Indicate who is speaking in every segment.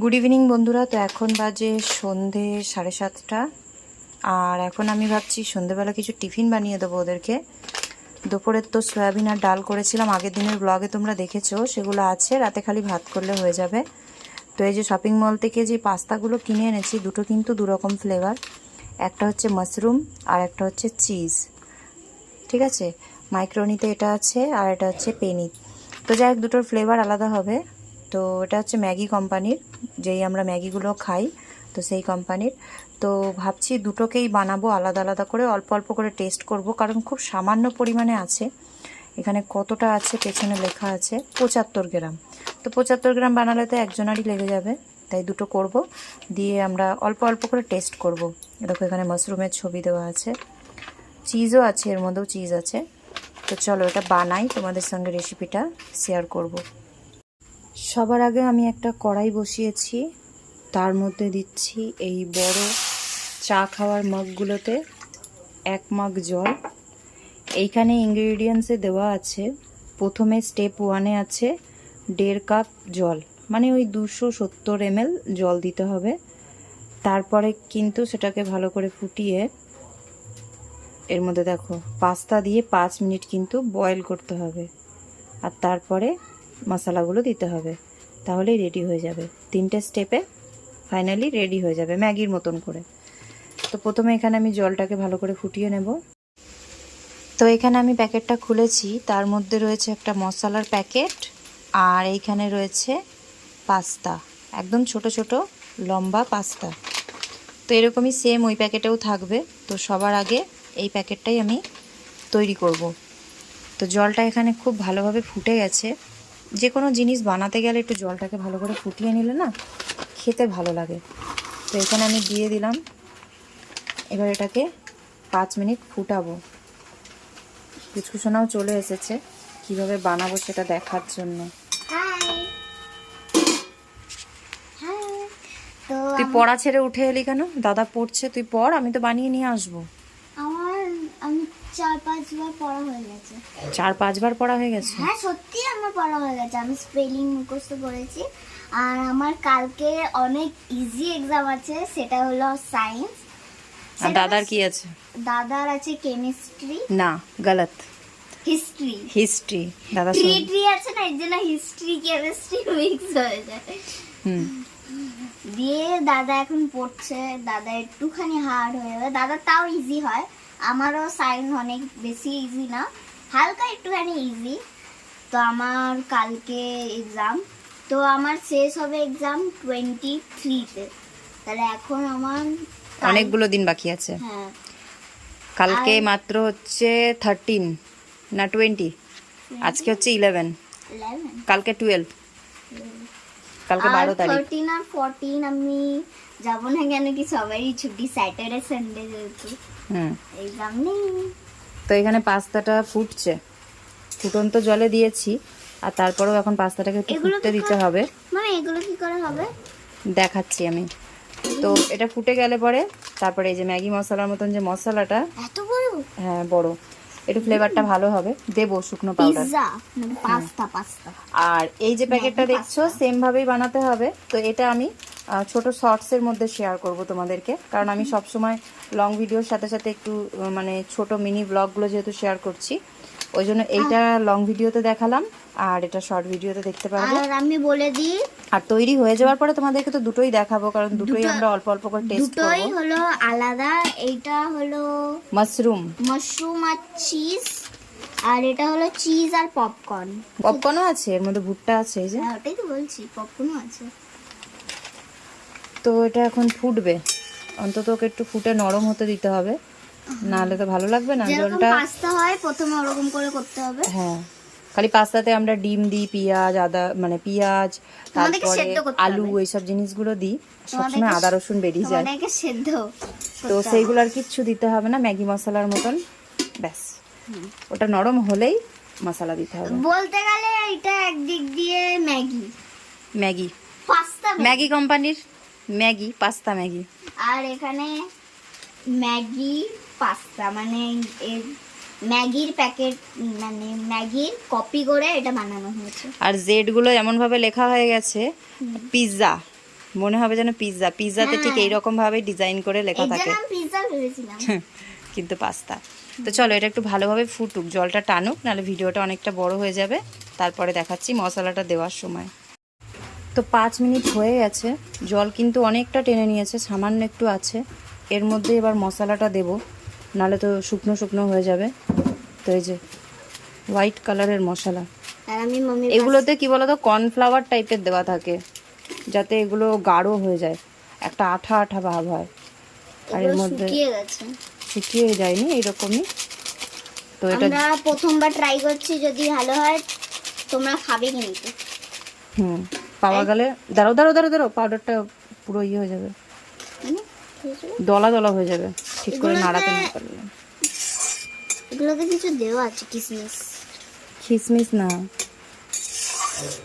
Speaker 1: Good evening বন্ধুরা। তো এখন বাজে সন্ধে সাড়ে সাতটা। আর এখন আমি ভাবছি সন্ধেবেলা কিছু টিফিন বানিয়ে দেবো ওদেরকে। দুপুরের তো সয়াবিন আর ডাল করেছিলাম। আগের দিনের ব্লগে তোমরা দেখেছ, সেগুলো আছে। রাতে খালি ভাত করলে হয়ে যাবে। তো এই যে শপিং মল থেকে যে পাস্তাগুলো কিনে এনেছি, দুটো কিন্তু দুরকম ফ্লেভার একটা হচ্ছে মাশরুম আর একটা হচ্ছে চিজ ঠিক আছে? মাইক্রোনিতে এটা আছে আর এটা হচ্ছে পেনি তো যাই হোক, দুটোর ফ্লেভার আলাদা হবে। তো এটা হচ্ছে ম্যাগি কোম্পানির, যেই আমরা ম্যাগিগুলো খাই, তো সেই কোম্পানির। তো ভাবছি দুটোকেই বানাবো আলাদা আলাদা করে, অল্প অল্প করে টেস্ট করব, কারণ খুব সামান্য পরিমাণে আছে। এখানে কতটা আছে পেছনে লেখা আছে, পঁচাত্তর গ্রাম। তো পঁচাত্তর গ্রাম বানালে তো একজনারই লেগে যাবে, তাই দুটো করব। দিয়ে আমরা অল্প অল্প করে টেস্ট করব। দেখো এখানে মাশরুমের ছবি দেওয়া আছে। চিজও আছে, এর মধ্যেও চিজ আছে। তো চলো এটা বানাই, তোমাদের সঙ্গে রেসিপিটা শেয়ার করব। সবার আগে আমি একটা কড়াই বসিয়েছি। তার মধ্যে দিচ্ছি এই বড় চা খাওয়ার মগগুলোতে এক মগ জল। এইখানে ইনগ্রেডিয়েন্টসে দেওয়া আছে, প্রথমে স্টেপ ওয়ানে আছে দেড় কাপ জল মানে ওই দুশো সত্তর এমএল জল দিতে হবে। তারপরে কিন্তু সেটাকে ভালো করে ফুটিয়ে এর মধ্যে দেখো, পাস্তা দিয়ে পাঁচ মিনিট কিন্তু বয়েল করতে হবে। আর তারপরে মশলাগুলো দিতে হবে। তাহলেই রেডি হয়ে যাবে। তিনটে স্টেপে ফাইনালি রেডি হয়ে যাবে, ম্যাগির মতন করে। তো প্রথমে এখানে আমি জলটাকে ভালো করে ফুটিয়ে নেব। তো এখানে আমি প্যাকেটটা খুলেছি। তার মধ্যে রয়েছে একটা মশলার প্যাকেট আর এইখানে রয়েছে পাস্তা। একদম ছোট ছোট, লম্বা পাস্তা। তো এরকমই সেম ওই প্যাকেটেও থাকবে। তো সবার আগে এই প্যাকেটটাই আমি তৈরি করব। তো জলটা এখানে খুব ভালোভাবে ফুটে গেছে। যে কোনো জিনিস বানাতে গেলে একটু জলটাকে ভালো করে ফুটিয়ে নিলে না খেতে ভালো লাগে। তো এখানে আমি দিয়ে দিলাম। এবার এটাকে পাঁচ মিনিট ফুটাবো। কুচকুচোনাও চলে এসেছে। কীভাবে বানাবো সেটা দেখার জন্য। তুই পড়া ছেড়ে উঠে এলি কেন? দাদা পড়ছে তুই পড় আমি তো বানিয়ে নিয়ে আসব।
Speaker 2: চার পাঁচবার পড়া হয়ে গেছে।
Speaker 1: চার পাঁচবার পড়া হয়ে গেছে?
Speaker 2: হ্যাঁ সত্যি আমার পড়া হয়ে গেছে। আমি স্পেলিং মুখস্থ করেছি। আর আমার কালকে অনেক ইজি এক্সাম আছে সেটা হলো সায়েন্স
Speaker 1: আর দাদার কি আছে?
Speaker 2: দাদার আছে কেমিস্ট্রি
Speaker 1: না গলত।
Speaker 2: হিস্ট্রি
Speaker 1: হিস্ট্রি দাদা
Speaker 2: ট্রি আছে না এর জন্য হিস্ট্রি কেমিস্ট্রি মিক্স হয়ে যায়।
Speaker 1: হুম।
Speaker 2: দিয়ে দাদা এখন পড়ছে দাদা একটুখানি হার্ড হয়ে যাবে দাদা তাও ইজি হয়। আমারও সায়েন্স অনেক বেশি ইজি না। হালকা একটুখানি ইজি তো আমার কালকে এক্সাম তো আমার শেষ হবে এক্সাম টোয়েন্টি থ্রিতে তাহলে এখন আমার
Speaker 1: অনেকগুলো দিন বাকি আছে।
Speaker 2: হ্যাঁ।
Speaker 1: কালকে মাত্র হচ্ছে থার্টিন না টোয়েন্টি আজকে হচ্ছে ইলেভেন কালকে টুয়েলভ কালকে বারো তারিখ।
Speaker 2: থার্টিন আর ফোরটিন আমি যাব না কেন কি সবারই ছুটি স্যাটারডে সানডে যেহেতু।
Speaker 1: হুম। তো এখানে পাস্তাটা ফুটছে। ফুটন্ত জলে দিয়েছি আর তারপরেও এখন পাস্তাটাকে একটু ফুটতে দিতে হবে।
Speaker 2: মানে এগুলো কি করে হবে?
Speaker 1: দেখাচ্ছি আমি। তো এটা ফুটে গেলে পরে তারপরে এই যে ম্যাগি মশলার মতন যে মশলাটা
Speaker 2: এত বড়?
Speaker 1: হ্যাঁ বড়। একটু ফ্লেভারটা ভালো হবে। দেবো শুকনো পাউডার
Speaker 2: মানে পাস্তা পাস্তা
Speaker 1: আর এই যে প্যাকেটটা দেখছ সেম ভাবেই বানাতে হবে। তো এটা আমি ছোট শর্টসের মধ্যে শেয়ার করব তোমাদেরকে। কারণ আমি সব সময় লং ভিডিওর সাথে সাথে একটু মানে ছোট মিনি ব্লগগুলো যেহেতু শেয়ার করছি ওই জন্য এইটা লং ভিডিওতে দেখালাম আর এটা শর্ট ভিডিওতে দেখতে পারবে।
Speaker 2: আর আমি বলে দিই
Speaker 1: আর তৈরি হয়ে যাওয়ার পরে তোমাদেরকে তো দুটোই দেখাবো কারণ দুটোই আমরা অল্প অল্প করে টেস্ট করব।
Speaker 2: দুটোই হলো আলাদা এইটা হলো
Speaker 1: মাশরুম
Speaker 2: মাশরুম আর চিজ আর এটা হলো চিজ আর পপকর্ন
Speaker 1: পপকর্নও আছে এর মধ্যে ভুট্টা আছে এই যে।
Speaker 2: হ্যাঁ ওটাই তো বলছি পপকর্নও আছে।
Speaker 1: তো এটা এখন ফুটবে। অন্তত ওকে একটু ফুটে নরম হতে দিতে হবে। নাহলে তো ভালো লাগবে না জলটা
Speaker 2: পাস্তা হয় প্রথমে ওরকম করে করতে হবে।
Speaker 1: হ্যাঁ। খালি পাস্তাতে আমরা ডিম দিই পেঁয়াজ আদা মানে পেঁয়াজ তারপরে আলু। এইসব জিনিসগুলো দিই। সবসময় আদা রসুন বেরিয়ে যায়।
Speaker 2: সেদ্ধ
Speaker 1: তো সেইগুলো আর কিচ্ছু দিতে হবে না ম্যাগি মশলার মতন। ব্যাস। ওটা নরম হলেই মশলা দিতে হবে।
Speaker 2: বলতে গেলে এটা একদিক দিয়ে ম্যাগি।
Speaker 1: ম্যাগি।
Speaker 2: পাস্তা
Speaker 1: ম্যাগি কোম্পানির ম্যাগি পাস্তা ম্যাগি।
Speaker 2: আর এখানে ম্যাগি পাস্তা মানে ম্যাগির প্যাকেট মানে ম্যাগির কপি করে এটা বানানো হয়েছে।
Speaker 1: আর জেডগুলো এমন ভাবে লেখা হয়ে গেছে পিৎজা। মনে হবে যেন পিৎজা। পিৎজাতে ঠিক
Speaker 2: হ্যাঁ।
Speaker 1: এইরকম ভাবে ডিজাইন করে লেখা থাকে। কিন্তু পাস্তা। তো চলো এটা একটু ভালোভাবে ফুটুক জলটা টানুক নাহলে ভিডিওটা অনেকটা বড় হয়ে যাবে। তারপরে দেখাচ্ছি মশলাটা দেওয়ার সময়। তো পাঁচ মিনিট হয়ে গেছে। জল কিন্তু অনেকটা টেনে নিয়েছে সামান্য একটু আছে। এর মধ্যে এবার মশলাটা দেব নাহলে তো শুকনো শুকনো হয়ে যাবে। তো এই যে হোয়াইট কালারের মশলা। এগুলোতে কি বলতো কর্নফ্লাওয়ার টাইপের দেওয়া থাকে যাতে এগুলো গাঢ় হয়ে যায়। একটা আঠা আঠা ভাব হয়। আর এর মধ্যে
Speaker 2: শুকিয়ে
Speaker 1: যায়নি এইরকমই তো এটা
Speaker 2: প্রথমবার ট্রাই করছি যদি ভালো হয় তোমরা খাবে কিন্তু।
Speaker 1: হুম। পাওয়া গেলে দাঁড়াও দাঁড়াও দাঁড়াও দাঁড়াও পাউডারটা পুরো ইয়ে হয়ে যাবে।
Speaker 2: আছে।
Speaker 1: দলা দলা হয়ে যাবে ঠিক করে নাড়াতে না পারলে।
Speaker 2: এগুলোতে কিছু দেওয়া আছে কিসমিস।
Speaker 1: খিসমিস না।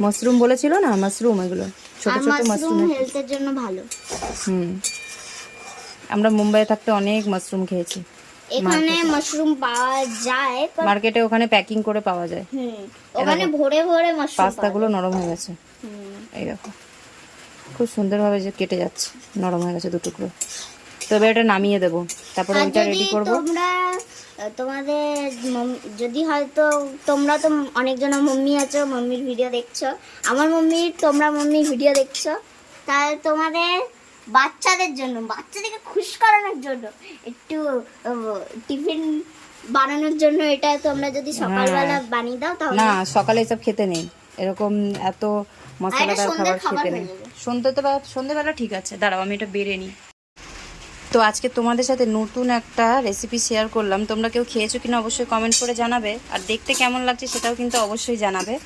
Speaker 1: মাশরুম বলেছিল না মাশরুম এগুলো ছোট ছোট
Speaker 2: মাশরুম হেলথের জন্য ভালো।
Speaker 1: হুম। আমরা মুম্বাই থাকতে অনেক মাশরুম খেয়েছি।
Speaker 2: এখানে মাশরুম পাওয়া যায়
Speaker 1: মার্কেটে ওখানে প্যাকিং করে পাওয়া যায়।
Speaker 2: হুম ওখানে ভরে ভরে মাশরুম
Speaker 1: পাস্তাগুলো নরম হয়ে গেছে। এই দেখো। খুব সুন্দরভাবে যে কেটে যাচ্ছে নরম হয়ে গেছে দু টুকরো। তো এবার এটা নামিয়ে দেবো। তারপরে ওইটা রেডি করব।
Speaker 2: তোমরা তোমাদের যদি হয়তো তোমরা তো অনেকজন মাম্মি আছো মাম্মির ভিডিও দেখছ। আমার মাম্মির তোমরা মাম্মির ভিডিও দেখছ। তাহলে তোমাদের বাচ্চাদের জন্য বাচ্চাদেরকে খুশি করানোর জন্য একটু টিফিন বানানোর জন্য এটা তোমরা যদি সকালবেলা বানিয়ে দাও তাহলে
Speaker 1: না সকালে এসব খেতে নেই। এরকম এত মশলাদার খাবার খেতে নেই।
Speaker 2: যাবে।
Speaker 1: সন্ধ্যে তো বা- সন্ধ্যেবেলা ঠিক আছে। দাঁড়াও আমি এটা বেড়ে নিই। তো আজকে তোমাদের সাথে নতুন একটা রেসিপি শেয়ার করলাম। তোমরা কেউ খেয়েছো কিনা অবশ্যই কমেন্ট করে জানাবে। আর দেখতে কেমন লাগছে সেটাও কিন্তু অবশ্যই জানাবে।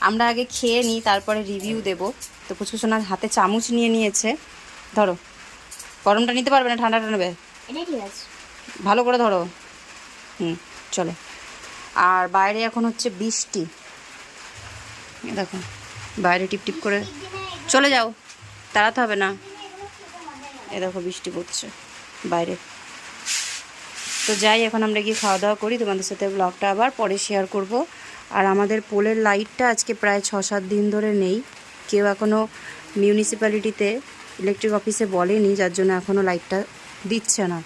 Speaker 1: আমরা আগে খেয়ে নিই তারপরে রিভিউ দেব। তো কুচকুচোনার হাতে চামচ নিয়ে নিয়েছে। ধরো। গরমটা নিতে পারবে না ঠান্ডাটা নেবে? ভালো করে ধরো। হুম চলো। আর বাইরে এখন হচ্ছে বৃষ্টি। দেখো বাইরে টিপ টিপ করে চলে যাও। তাড়াতে হবে না। এ দেখো বৃষ্টি পড়ছে বাইরে। তো যাই এখন আমরা গিয়ে খাওয়া দাওয়া করি। তোমাদের সাথে ব্লগটা আবার পরে শেয়ার করব। আর আমাদের পোলের লাইটটা আজকে প্রায় ছ সাত দিন ধরে নেই। কেউ এখনও মিউনিসিপ্যালিটিতে ইলেকট্রিক অফিসে বলেনি, যার জন্য এখনও লাইটটা দিচ্ছে না।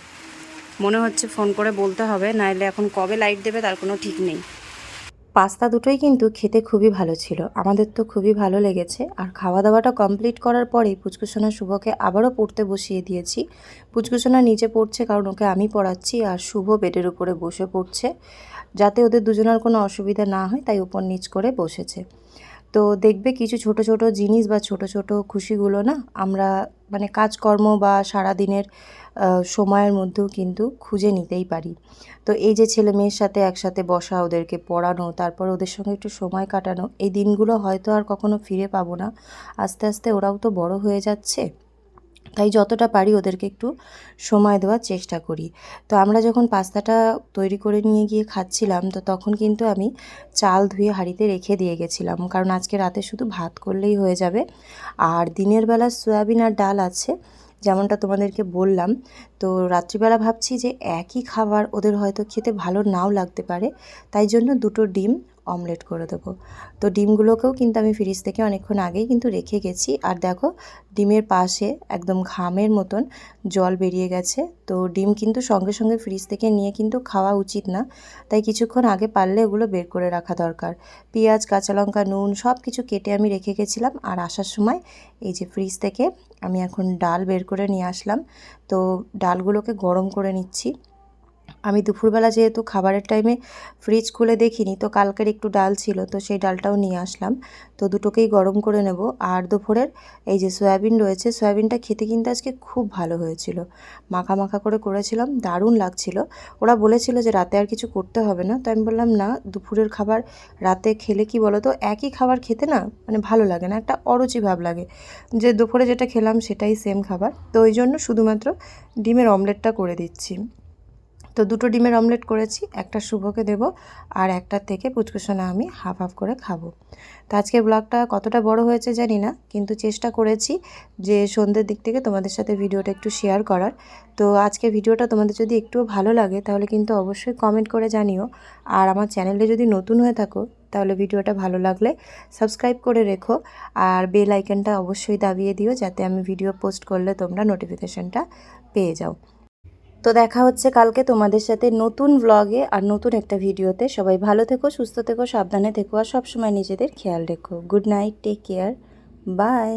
Speaker 1: মনে হচ্ছে ফোন করে বলতে হবে, নাহলে এখন কবে লাইট দেবে তার কোনো ঠিক নেই। পাস্তা দুটোই কিন্তু খেতে খুবই ভালো ছিল। আমাদের তো খুবই ভালো লেগেছে। আর খাওয়া দাওয়াটা কমপ্লিট করার পরে পুচকুসোনা শুভকে আবারও পড়তে বসিয়ে দিয়েছি। পুচকুসোনা নিচে পড়ছে কারণ ওকে আমি পড়াচ্ছি আর শুভ বেডের উপরে বসে পড়ছে। যাতে ওদের দুজনের কোনো অসুবিধা না হয়, তাই উপর নিচ করে বসেছে। তো দেখবে কিছু ছোট ছোট জিনিস বা ছোট ছোট খুশিগুলো না আমরা মানে কাজকর্ম বা সারাদিনের দিনের সময়ের মধ্যেও কিন্তু খুঁজে নিতেই পারি। তো এই যে ছেলে মেয়ের সাথে একসাথে বসা, ওদেরকে পড়ানো, তারপর ওদের সঙ্গে একটু সময় কাটানো, এই দিনগুলো হয়তো আর কখনো ফিরে পাবো না। আস্তে আস্তে ওরাও তো বড় হয়ে যাচ্ছে। তাই যতটা পারি ওদেরকে একটু সময় দেওয়ার চেষ্টা করি। তো আমরা যখন পাস্তাটা তৈরি করে নিয়ে গিয়ে খাচ্ছিলাম, তো তখন কিন্তু আমি চাল ধুয়ে হাঁড়িতে রেখে দিয়ে গেছিলাম। কারণ আজকে রাতে শুধু ভাত করলেই হয়ে যাবে। আর দিনের বেলা সয়াবিন আর ডাল আছে, যেমনটা তোমাদেরকে বললাম। তো রাত্রিবেলা ভাবছি যে একই খাবার ওদের হয়তো খেতে ভালো নাও লাগতে পারে। তাই জন্য দুটো ডিম অমলেট করে দেবো। তো ডিমগুলোকেও কিন্তু আমি ফ্রিজ থেকে অনেকক্ষণ আগেই কিন্তু রেখে গেছি। আর দেখো, ডিমের পাশে একদম ঘামের মতন জল বেরিয়ে গেছে। তো ডিম কিন্তু সঙ্গে সঙ্গে ফ্রিজ থেকে নিয়ে কিন্তু খাওয়া উচিত না। তাই কিছুক্ষণ আগে পারলে ওগুলো বের করে রাখা দরকার। পেঁয়াজ, কাঁচা লঙ্কা, নুন সব কিছু কেটে আমি রেখে গেছিলাম। আর আসার সময় এই যে ফ্রিজ থেকে আমি এখন ডাল বের করে নিয়ে আসলাম। তো ডালগুলোকে গরম করে নিচ্ছি। আমি দুপুরবেলা যেহেতু খাবারের টাইমে ফ্রিজ খুলে দেখিনি, তো কালকের একটু ডাল ছিল, তো সেই ডালটাও নিয়ে আসলাম। তো দুটোকেই গরম করে নেব। আর দুপুরের এই যে সয়াবিন রয়েছে, সয়াবিনটা খেতে কিন্তু আজকে খুব ভালো হয়েছিল। মাখা মাখা করে করেছিলাম, দারুণ লাগছিল। ওরা বলেছিল যে রাতে আর কিছু করতে হবে না, তো আমি বললাম, না, দুপুরের খাবার রাতে খেলে কি বলো তো একই খাবার খেতে না মানে ভালো লাগে না, একটা অরুচি ভাব লাগে। যে দুপুরে যেটা খেলাম সেটাই সেম খাবার। তো ওই জন্য শুধুমাত্র ডিমের অমলেটটা করে দিচ্ছি। তো দুটো ডিমের অমলেট করেছি, একটা শুভকে দেব আর একটার থেকে পুচকুসোনা আমি হাফ হাফ করে খাব। তো আজকের ব্লগটা কতটা বড় হয়েছে জানি না, কিন্তু চেষ্টা করেছি যে সন্ধ্যের দিক থেকে তোমাদের সাথে ভিডিওটা একটু শেয়ার করার। তো আজকে ভিডিওটা তোমাদের যদি একটুও ভালো লাগে তাহলে কিন্তু অবশ্যই কমেন্ট করে জানিও। আর আমার চ্যানেলে যদি নতুন হয়ে থাকো তাহলে ভিডিওটা ভালো লাগলে সাবস্ক্রাইব করে রেখো আর বেল আইকনটা অবশ্যই দাবিয়ে দিও যাতে আমি ভিডিও পোস্ট করলে তোমরা নোটিফিকেশানটা পেয়ে যাও। তো দেখা হচ্ছে কালকে তোমাদের সাথে নতুন ব্লগে আর নতুন একটা ভিডিওতে সবাই ভালো থেকো, সুস্থ থেকো, সাবধানে থেকো আর সবসময় নিজেদের খেয়াল রেখো। Good night take care bye